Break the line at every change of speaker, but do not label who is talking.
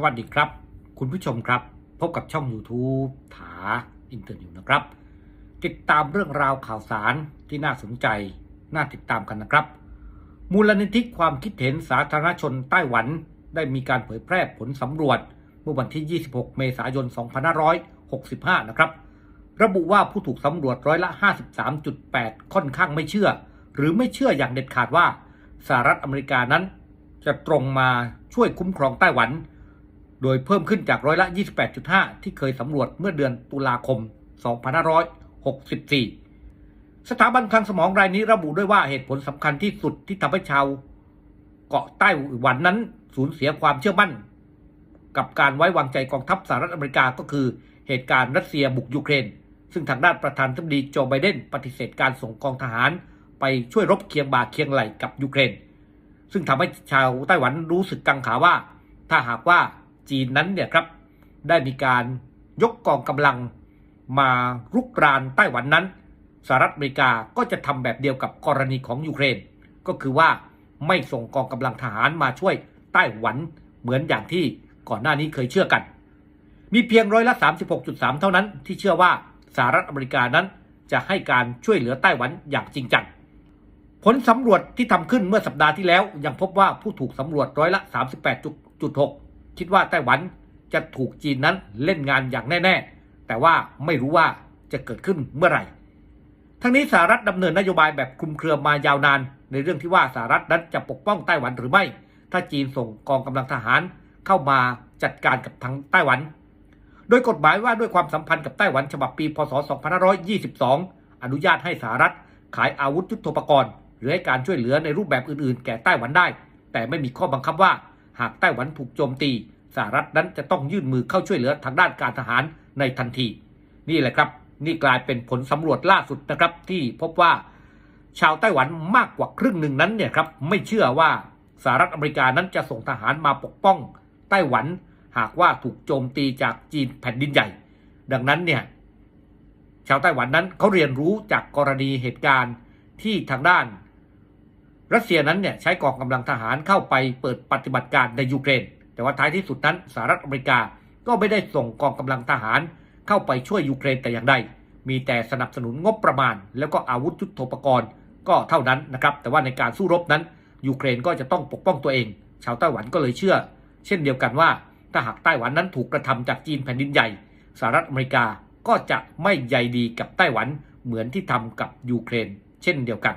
สวัสดีครับ คุณผู้ชมครับ พบกับช่อง YouTube ถาอินเตอร์นิวนะครับ ติดตามเรื่องราวข่าวสารที่น่าสนใจ น่าติดตามกันนะครับ มูลนิธิความคิดเห็นสาธารณชนไต้หวัน ได้มีการเผยแพร่ผลสำรวจ เมื่อวันที่ 26 เมษายน 2565 นะครับ ระบุว่าผู้ถูกสำรวจร้อยละ 53.8 ค่อนข้างไม่เชื่อ หรือไม่เชื่ออย่างเด็ดขาดว่าสหรัฐอเมริกานั้น จะตรงมาช่วยคุ้มครองไต้หวัน โดยเพิ่มขึ้นจากร้อยละ 28.5 ที่เคยสำรวจเมื่อเดือนตุลาคม 2564 สถาบันคลังสมองรายนี้ระบุด้วยว่าเหตุผลสำคัญที่สุดที่ทำให้ชาว เกาะไต้หวันนั้นสูญเสียความเชื่อมั่น กับการไว้วางใจกองทัพสหรัฐอเมริกาก็คือเหตุการณ์รัสเซียบุกยูเครน ซึ่งทางด้านประธานาธิบดีโจไบเดนปฏิเสธการส่งกองทหาร ไปช่วยรบเคียงบ่าเคียงไหลกับยูเครน ซึ่งทำให้ชาวไต้หวันรู้สึกกังขาว่า ถ้าหากว่า จีนนั้นเนี่ยครับได้มีการยกกองกำลังมารุกรานไต้หวันนั้นสหรัฐอเมริกาก็จะทำแบบเดียวกับกรณีของยูเครน ก็คือว่าไม่ส่งกองกำลังทหารมาช่วยไต้หวันเหมือนอย่างที่ก่อนหน้านี้เคยเชื่อกัน มีเพียงร้อยละ 36.3 เท่านั้นที่เชื่อว่าสหรัฐอเมริกานั้นจะให้การช่วยเหลือไต้หวันอย่างจริงจัง ผลสำรวจที่ทำขึ้นเมื่อสัปดาห์ที่แล้วยังพบว่าผู้ถูกสำรวจร้อยละ 38.6 คิดว่าไต้หวันจะถูกจีนนั้นเล่นงานอย่างแน่ ๆ แต่ว่าไม่รู้ว่าจะเกิดขึ้นเมื่อไหร่ ทั้งนี้สหรัฐดำเนินนโยบายแบบคลุมเครือมายาวนาน ในเรื่องที่ว่าสหรัฐนั้นจะปกป้องไต้หวันหรือไม่ ถ้าจีนส่งกองกำลังทหารเข้ามาจัดการกับทางไต้หวัน โดยกฎหมายว่าด้วยความสัมพันธ์กับไต้หวันฉบับปี พศ 2522 อนุญาตให้สหรัฐขายอาวุธยุทโธปกรณ์ หรือให้การช่วยเหลือในรูปแบบอื่นๆ แก่ไต้หวันได้ แต่ไม่มีข้อบังคับว่า หากไต้หวันถูกโจมตีสหรัฐนั้นจะต้องยื่นมือเข้าช่วยเหลือทางด้านการทหารในทันที นี่แหละครับ นี่กลายเป็นผลสำรวจล่าสุดนะครับ ที่พบว่า ชาวไต้หวันมากกว่าครึ่งหนึ่งนั้นเนี่ยครับไม่เชื่อว่าสหรัฐอเมริกานั้นจะส่งทหารมาปกป้องไต้หวันหากว่าถูกโจมตีจากจีนแผ่นดินใหญ่ ดังนั้นเนี่ยชาวไต้หวันนั้นเขาเรียนรู้จากกรณีเหตุการณ์ที่ทางด้าน รัสเซียนั้นเนี่ยใช้กองกำลังทหารเข้าไปเปิดปฏิบัติการในยูเครน แต่ว่าท้ายที่สุดนั้นสหรัฐอเมริกาก็ไม่ได้ส่งกองกำลังทหารเข้าไปช่วยยูเครนแต่อย่างใด มีแต่สนับสนุนงบประมาณ แล้วก็อาวุธยุทโธปกรณ์ก็เท่านั้นนะครับ แต่ว่าในการสู้รบนั้นยูเครนก็จะต้องปกป้องตัวเอง ชาวไต้หวันก็เลยเชื่อ เช่นเดียวกันว่า ถ้าหากไต้หวันนั้นถูกกระทำจากจีนแผ่นดินใหญ่สหรัฐอเมริกาก็จะไม่ใยดีกับไต้หวันเหมือนที่ทำกับยูเครน เช่นเดียวกัน